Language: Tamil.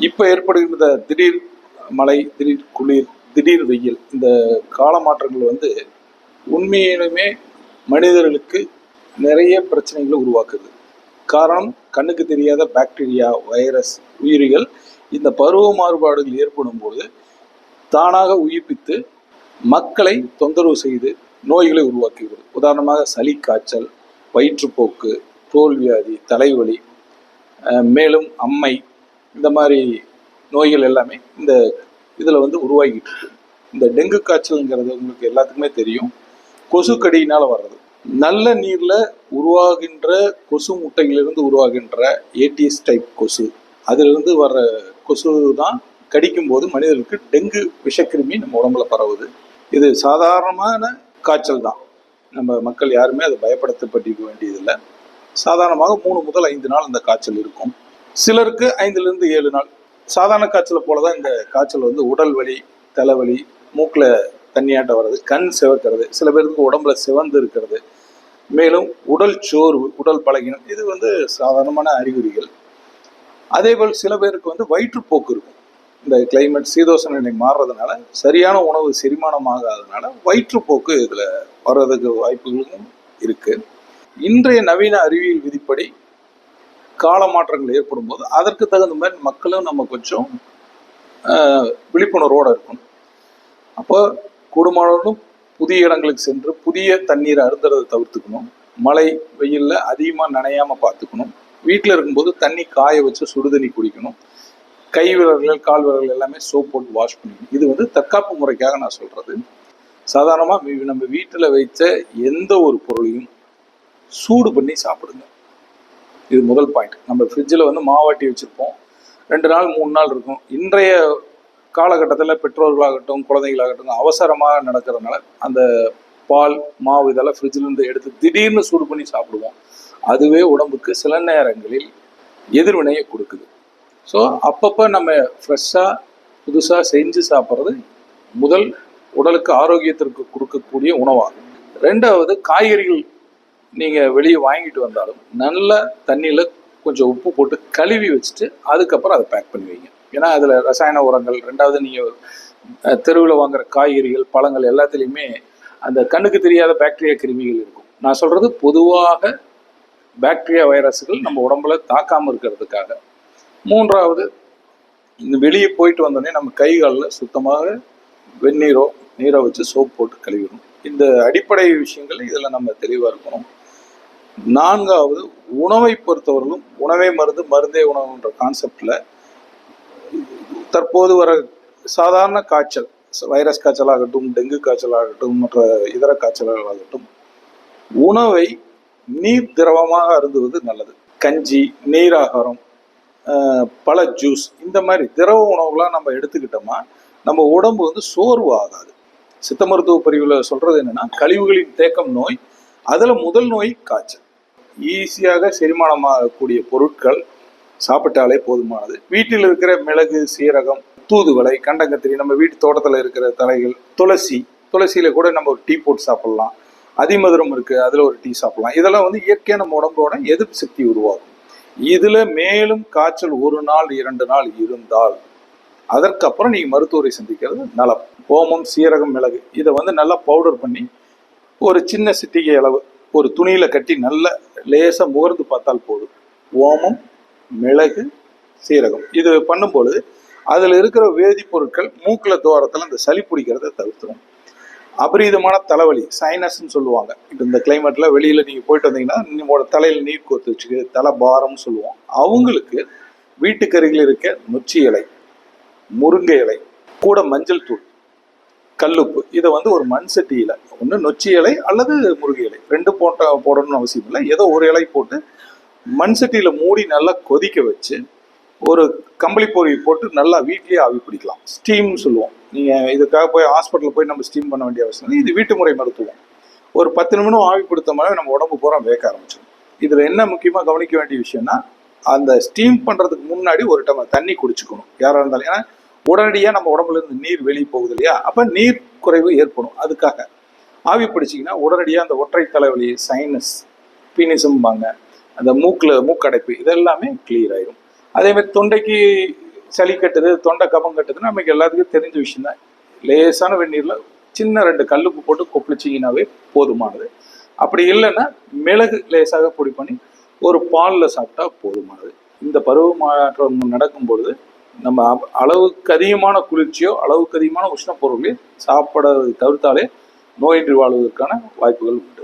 இப்போ ஏற்படுகின்ற திடீர் மழை திடீர் குளிர் திடீர் வெயில் இந்த கால மாற்றங்கள் வந்து உண்மையிலுமே மனிதர்களுக்கு நிறைய பிரச்சனைகளை உருவாக்குது. காரணம் கண்ணுக்கு தெரியாத பாக்டீரியா வைரஸ் உயிரிகள் இந்த பருவ மாறுபாடுகள் ஏற்படும் போது தானாக உயிர்ப்பித்து மக்களை தொந்தரவு செய்து நோய்களை உருவாக்குகிறது உதாரணமாக சளி காய்ச்சல் வயிற்றுப்போக்கு தோல்வியாதி தலைவலி மேலும் அம்மை இந்த மாதிரி நோய்கள் எல்லாமே இந்த இதில் வந்து உருவாகிட்டு இருக்கு. இந்த டெங்கு காய்ச்சல்ங்கிறது உங்களுக்கு எல்லாத்துக்குமே தெரியும். கொசு கடியினால் வர்றது. நல்ல நீரில் உருவாகின்ற கொசு முட்டையிலிருந்து உருவாகின்ற ஏடிஎஸ் டைப் கொசு. அதிலிருந்து வர்ற கொசு தான் கடிக்கும் போது மனிதர்களுக்கு டெங்கு விஷக்கிருமி நம்ம உடம்புல பரவுது. இது சாதாரணமான காய்ச்சல் தான். நம்ம மக்கள் யாருமே அதை பயப்படுத்தப்பட்டிருக்க வேண்டியதில்லை. சாதாரணமாக மூணு முதல் ஐந்து நாள் இந்த காய்ச்சல் இருக்கும். சிலருக்கு ஐந்துலேருந்து ஏழு நாள். சாதாரண காய்ச்சலை போல தான் இந்த காய்ச்சல் வந்து உடல் வலி தலைவலி மூக்கில் தண்ணியாட்டம் வர்றது கண் சிவக்கிறது சில பேருக்கு உடம்புல சிவந்து இருக்கிறது. மேலும் உடல் சோர்வு உடல் பலகீனம் இது வந்து சாதாரணமான அறிகுறிகள். அதேபோல் சில பேருக்கு வந்து வயிற்றுப்போக்கு இருக்கும். இந்த கிளைமேட் சீதோஷ நிலை மாறுறதுனால சரியான உணவு செரிமானம் ஆகாதனால வயிற்றுப்போக்கு இதில் வர்றதுக்கு வாய்ப்புகளும் இருக்குது இன்றைய நவீன அறிவியல் விதிப்படி கால மாற்றங்கள் ஏற்படும் போது அதற்கு தகுந்த மாதிரி மக்களும் நம்ம கொஞ்சம் விழிப்புணர்வோடு இருக்கணும். அப்போ கூடுமானவர்களும் புதிய இடங்களுக்கு சென்று புதிய தண்ணீரை அருந்துறதை தவிர்த்துக்கணும். மழை வெயிலில் அதிகமாக நனையாமல் பார்த்துக்கணும். வீட்டில் இருக்கும்போது தண்ணி காய வச்சு சுடுதண்ணி குடிக்கணும். கை விரல்கள் கால் விரல்கள் எல்லாமே சோப் போட்டு வாஷ் பண்ணிக்கணும். இது வந்து தற்காப்பு முறைக்காக நான் சொல்கிறது சாதாரணமாக நம்ம வீட்டில் வைத்த எந்த ஒரு பொருளையும் சூடு பண்ணி சாப்பிடுங்க. இது முதல் பாயிண்ட் நம்ம ஃப்ரிட்ஜில் வந்து மாவாட்டி வச்சுருப்போம். ரெண்டு நாள் மூணு நாள் இருக்கும். இன்றைய காலகட்டத்தில் பெற்றோர்களாகட்டும் குழந்தைகளாகட்டும் அவசரமாக நடக்கிறதுனால அந்த பால் மாவு இதெல்லாம் ஃப்ரிட்ஜிலேருந்து எடுத்து திடீர்னு சூடு பண்ணி சாப்பிடுவோம். அதுவே உடம்புக்கு சில நேரங்களில் எதிர்வினையை கொடுக்குது. ஸோ அப்பப்போ நம்ம ஃப்ரெஷ்ஷாக புதுசாக செஞ்சு சாப்பிட்றது முதல் உடலுக்கு ஆரோக்கியத்திற்கு கொடுக்கக்கூடிய உணவாகும். ரெண்டாவது காய்கறிகள் நீங்கள் வெளியே வாங்கிட்டு வந்தாலும் நல்ல தண்ணியில் கொஞ்சம் உப்பு போட்டு கழுவி வச்சுட்டு அதுக்கப்புறம் அதை பேக் பண்ணி வைங்க ஏன்னா அதில் ரசாயன உரங்கள் ரெண்டாவது நீங்கள் தெருவில் வாங்குற காய்கறிகள் பழங்கள் எல்லாத்துலேயுமே அந்த கண்ணுக்கு தெரியாத பாக்டீரியா கிருமிகள் இருக்கும். நான் சொல்கிறது பொதுவாக பாக்டீரியா வைரஸ்கள் நம்ம உடம்புல தாக்காமல் இருக்கிறதுக்காக. மூன்றாவது இந்த வெளியே போயிட்டு வந்தோடனே நம்ம கை காலில் சுத்தமாக வெந்நீரோ நீரை வச்சு சோப் போட்டு கழுவிடணும். இந்த அடிப்படை விஷயங்கள் இதில் நம்ம தெளிவாக இருக்கணும். நான்காவது உணவை பொறுத்தவரையிலும் உணவே மருந்து மருந்தே உணவுன்ற கான்செப்டில் தற்போது வர சாதாரண காய்ச்சல் வைரஸ் காய்ச்சலாகட்டும் டெங்கு காய்ச்சலாகட்டும் மற்ற இதர காய்ச்சலாகட்டும் உணவை நீர் திரவமாக அருந்துவது நல்லது. கஞ்சி நீராகாரம் ஆகாரம் பழ ஜூஸ் இந்த மாதிரி திரவ உணவுகளாக நம்ம எடுத்துக்கிட்டோமா நம்ம உடம்பு வந்து சோர்வு ஆகாது சித்த மருத்துவ பிரிவில் சொல்கிறது என்னென்னா கழிவுகளின் தேக்கம் நோய் அதில் முதல் நோய் காய்ச்சல். ஈஸியாக செரிமானமாகக்கூடிய பொருட்கள் சாப்பிட்டாலே போதுமானது. வீட்டில் இருக்கிற மிளகு சீரகம் தூதுவளை கண்டங்கத்திரி நம்ம வீட்டு தோட்டத்தில் இருக்கிற தலைகள் துளசி துளசியில் கூட நம்ம ஒரு டீ போட்டு சாப்பிட்லாம். அதிமதுரம் இருக்குது அதில் ஒரு டீ சாப்பிட்லாம். இதெல்லாம் வந்து இயற்கையாக நம்ம உடம்போட எதிர்ப்பு சக்தி உருவாகும் இதில் மேலும் காய்ச்சல் ஒரு நாள் இரண்டு நாள் இருந்தால் அதற்கப்புறம் நீங்கள் மருத்துவரை சந்திக்கிறது நலம் ஓமம் சீரகம் மிளகு இதை வந்து நல்லா பவுடர் பண்ணி ஒரு சின்ன சிட்டிகை அளவு ஒரு துணியில் கட்டி நல்லா லேசாக முகர்ந்து பார்த்தால் போதும். ஓமம் மிளகு சீரகம். இது பண்ணும்பொழுது அதில் இருக்கிற வேதிப்பொருட்கள் மூக்கில் தோரத்தில் இந்த சளி பிடிக்கிறத தவிர்த்துரும். அபரீதமான தலைவலி சைனஸ்ன்னு சொல்லுவாங்க. இப்போ இந்த கிளைமேட்டில் வெளியில் நீங்கள் போயிட்டு வந்தீங்கன்னா உங்களோட தலையில் நீர் கோத்து வச்சுக்கு தலை பாரம்னு சொல்லுவோம். அவங்களுக்கு வீட்டுக்கருகில் இருக்க நொச்சி இலை முருங்கை இலை கூட மஞ்சள் தூள் கல்லுப்பு. இதை வந்து ஒரு மண் சட்டியில் ஒன்று நொச்சி இலை அல்லது முருகை இலை. ரெண்டு போட்ட போடணும்னு அவசியம் இல்லை. ஏதோ ஒரு இலை போட்டு மண் சட்டியில் மூடி நல்லா கொதிக்க வச்சு ஒரு கம்பளி பொருவி போட்டு நல்லா வீட்லேயே ஆவி பிடிக்கலாம். ஸ்டீம்னு சொல்லுவோம். நீங்கள் இதுக்காக போய் ஹாஸ்பிட்டலில் போய் நம்ம ஸ்டீம் பண்ண வேண்டிய அவசியம் இல்லை. இது வீட்டு முறை மருத்துவம். ஒரு பத்து நிமிடம் ஆவி பிடித்தோம்னாவே நம்ம உடம்பு பூரா வேக்க ஆரம்பிச்சிடும். இதில் என்ன முக்கியமாக கவனிக்க வேண்டிய விஷயம்னா அந்த ஸ்டீம் பண்ணுறதுக்கு முன்னாடி ஒரு டம்ளர் தண்ணி குடிச்சுக்கணும். யாராக இருந்தாலும். ஏன்னா உடனடியாக நம்ம உடம்புல இருந்து நீர் வெளியே போகுது இல்லையா? அப்போ நீர் குறைவு ஏற்படும். அதுக்காக ஆவி பிடிச்சிங்கன்னா உடனடியாக அந்த ஒற்றை தலைவலி சைனஸ் பீனிசம்பாங்க. அந்த மூக்கில் மூக்கடைப்பு இதெல்லாமே கிளியர் ஆயிடும் அதேமாதிரி தொண்டைக்கு சளி கட்டுது தொண்டை கபம் கட்டுதுன்னா நமக்கு எல்லாத்துக்கும் தெரிஞ்ச விஷயம் தான் லேசான வெந்நீரில் சின்ன ரெண்டு கல்லுப்பு போட்டு கொப்பளிச்சிங்கனாவே போதுமானது. அப்படி இல்லைன்னா மிளகு லேசாக பொடி பண்ணி ஒரு பாலில் சாப்பிட்டா போதுமானது. இந்த பருவ மாற்றம் நடக்கும் பொழுது நம்ம அளவுக்கு அதிகமான குளிர்ச்சியோ அளவுக்கு அதிகமான உஷ்ண பொருளையோ சாப்பிட தவிர்த்தாலே நோயின்றி வாழ்வதற்கான வாய்ப்புகள் உண்டு.